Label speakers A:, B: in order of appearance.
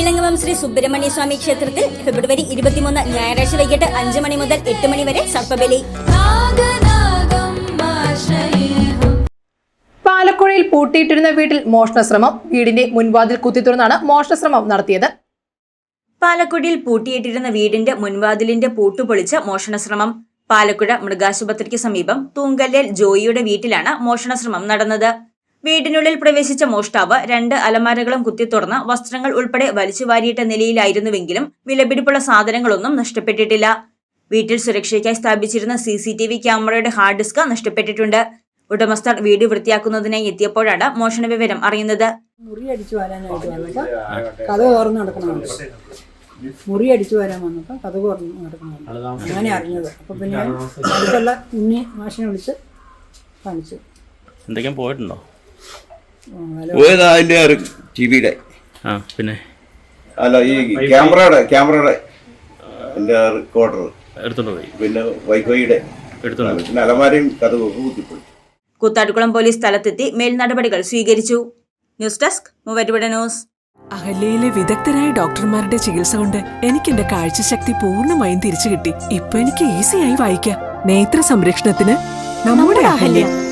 A: ഇളങ്ങമം ശ്രീ സുബ്രഹ്മണ്യ സ്വാമി ക്ഷേത്രത്തിൽ ഫെബ്രുവരി ഇരുപത്തിമൂന്ന് ഞായറാഴ്ച വൈകിട്ട് അഞ്ചു മണി മുതൽ എട്ട് മണി വരെ സർപ്പബലി.
B: പാലക്കുഴയിൽ പൂട്ടിയിട്ടിരുന്ന വീട്ടിൽ മോഷണശ്രമം. വീടിന്റെ മുൻവാതിൽ കുത്തിത്തുറന്നാണ് മോഷണശ്രമം നടത്തിയത്.
A: പാലക്കുഴയിൽ പൂട്ടിയിട്ടിരുന്ന വീടിന്റെ മുൻവാതിലിന്റെ പൂട്ടുപൊളിച്ച് മോഷണശ്രമം. പാലക്കുഴ മൃഗാശുപത്രിക്ക് സമീപം തൂങ്കല്ലേൽ ജോയിയുടെ വീട്ടിലാണ് മോഷണശ്രമം നടന്നത്. വീടിനുള്ളിൽ പ്രവേശിച്ച മോഷ്ടാവ് രണ്ട് അലമാരകളും കുത്തിത്തുറന്ന് വസ്ത്രങ്ങൾ ഉൾപ്പെടെ വലിച്ചു വാരിയിട്ട നിലയിലായിരുന്നുവെങ്കിലും വിലപിടിപ്പുള്ള സാധനങ്ങളൊന്നും നഷ്ടപ്പെട്ടിട്ടില്ല. വീട്ടിൽ സുരക്ഷയ്ക്കായി സ്ഥാപിച്ചിരുന്ന സി സി ടി വി ക്യാമറയുടെ ഹാർഡ് ഡിസ്ക് നഷ്ടപ്പെട്ടിട്ടുണ്ട്. ഉടമസ്ഥർ വീട് വൃത്തിയാക്കുന്നതിനായി എത്തിയപ്പോഴാണ് മോഷണ വിവരം അറിയുന്നത്.
C: മുറി അടിച്ചു വരാനായിട്ട് വന്നപ്പോൾ കഥ തുറന്ന് നടക്കണമുണ്ട് മുറി അടിച്ചു വരാൻ വന്നപ്പോൾ കഥ തുറന്ന് നടക്കണമുണ്ട് അങ്ങനെ അറിഞ്ഞത്. അപ്പം പിന്നെ അടുത്തുള്ള ഉണ്ണി മാഷിനെ വിളിച്ച് കാണിച്ചു.
D: എന്തൊക്കെയും പോയിട്ടുണ്ടോ?
E: പോയത് അതിന്റെ ടി വിയുടെ
D: ആ പിന്നെ?
E: അല്ല ഈ ക്യാമറയുടെ ക്യാമറയുടെ അതിന്റെ റെക്കോർഡർ
D: എടുത്തോണ്ട് പോയി.
E: പിന്നെ വൈഫൈയുടെ.
D: എടുത്തോണ്ട് പോയി.
E: പിന്നെ അലമാരയും കഥ കുത്തിപ്പോയി
A: കൂത്താട്ടുകുളം പോലീസ് സ്ഥലത്തെത്തി മേൽ നടപടികൾ സ്വീകരിച്ചു. News desk Muvattupuzha news.
F: അഹല്യയിലെ വിദഗ്ധരായ ഡോക്ടർമാരുടെ ചികിത്സ കൊണ്ട് എനിക്ക് എന്റെ കാഴ്ചശക്തി പൂർണമായും തിരിച്ചു കിട്ടി. ഇപ്പൊ എനിക്ക് ഈസിയായി വായിക്കാം. നേത്ര സംരക്ഷണത്തിന് നമ്മുടെ Ahalya.